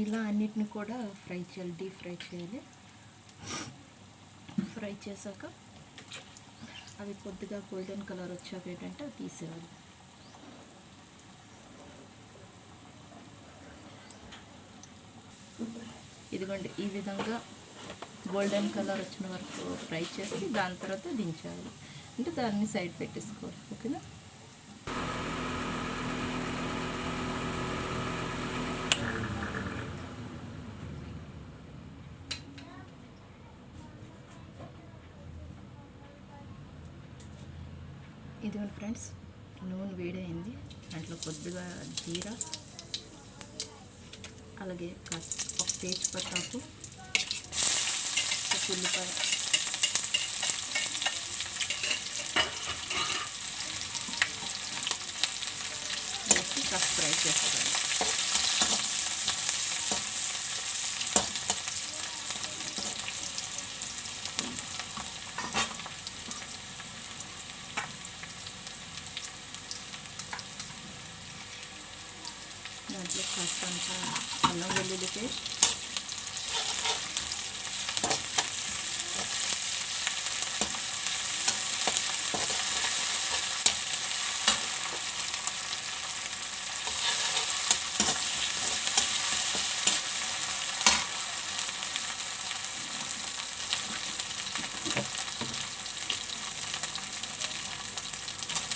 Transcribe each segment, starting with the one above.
ఇలా అన్నిటిని కూడా ఫ్రై చేయాలి డీప్ ఫ్రై చేయాలి. ఫ్రై చేశాక అవి కొద్దిగా గోల్డెన్ కలర్ వచ్చాక ఏంటంటే అవి తీసేయాలి. ఇదిగోండి ఈ విధంగా గోల్డెన్ కలర్ వచ్చిన వరకు ఫ్రై చేసి దాని తర్వాత దించాలి అంటే దాన్ని సైడ్ పెట్టేసుకోవాలి ఓకేనా? ఇదిగోండి ఫ్రెండ్స్ నూనె వేడైంది. దాంట్లో కొద్దిగా జీరా అలాగే ఒక తేజ్పత్తాకు ఒక ఉల్లిపాయ. వేసి కాస్త ఫ్రై చేస్తాను దాంట్లో కాస్తంత అల్లం వెల్లుల్లి పేస్ట్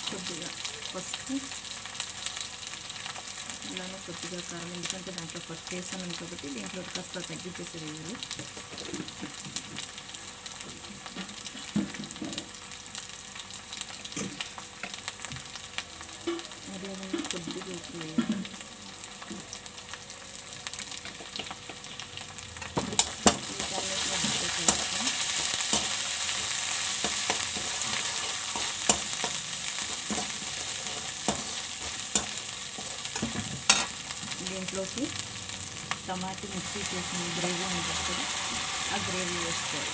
కొద్దిగా పసుపు ఇలానే కొద్దిగా కారం ఎందుకంటే దాంట్లో ఫస్ట్ వేసాను కాబట్టి దీంట్లో కాస్త తగ్గించేసి వేయాలి అదే కొద్దిగా ఉప్పు వేయాలి వీటన్నిటిని హద్దు చేస్తాను దాంట్లోకి టమాటా మిక్సీ చేసిన గ్రేవీ ఉంటుంది కదా ఆ గ్రేవీ వేసుకోవాలి.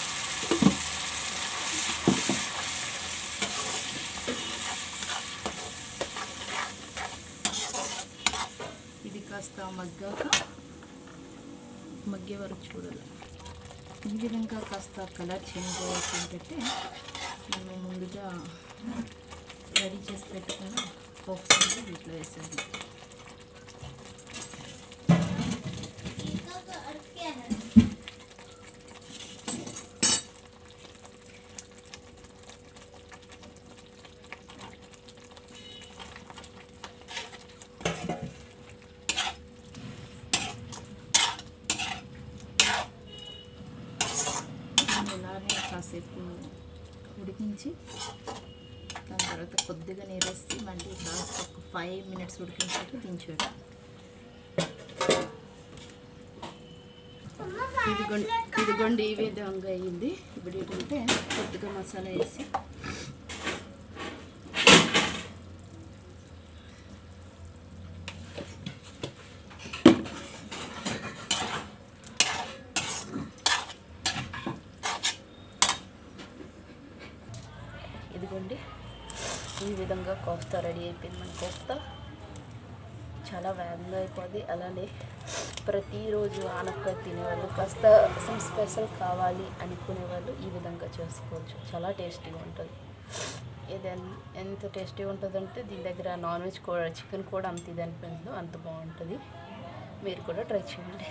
ఇది కాస్త మగ్గాక మగ్గే వరకు చూడాలి. ఈ విధంగా కాస్త కలర్ చేంజ్ అవ్వచ్చు ఏంటంటే మనం ముందుగా రెడీ చేసి పెట్టుకున్న పప్పు వీటిలో వేసేది ఇలానే కాసేపు ఉడికించి దాని తర్వాత కొద్దిగా నీరేసి మళ్ళీ లాస్ట్ ఒక ఫైవ్ మినిట్స్ ఉడికించాక దించాడు ఇదిగోండి ఇదిగోండి ఈ విధంగా అయ్యింది ఇప్పుడు ఏంటంటే కొద్దిగా మసాలా వేసి ఇదిగోండి. ఈ విధంగా కోఫ్తా రెడీ అయిపోయింది. మన కోఫ్తా చాలా వేగంగా అయిపోద్ది. అలానే ప్రతిరోజు ఆనపకాయ తినేవాళ్ళు కాస్త సమ్ స్పెషల్ కావాలి అనుకునే వాళ్ళు ఈ విధంగా చేసుకోవచ్చు. చాలా టేస్టీగా ఉంటుంది. ఇది ఎంత టేస్టీగా ఉంటుందంటే దీని దగ్గర నాన్ వెజ్ కూడా చికెన్ కూడా అంత ఇది అనిపించదు అంత బాగుంటుంది. మీరు కూడా ట్రై చేయండి.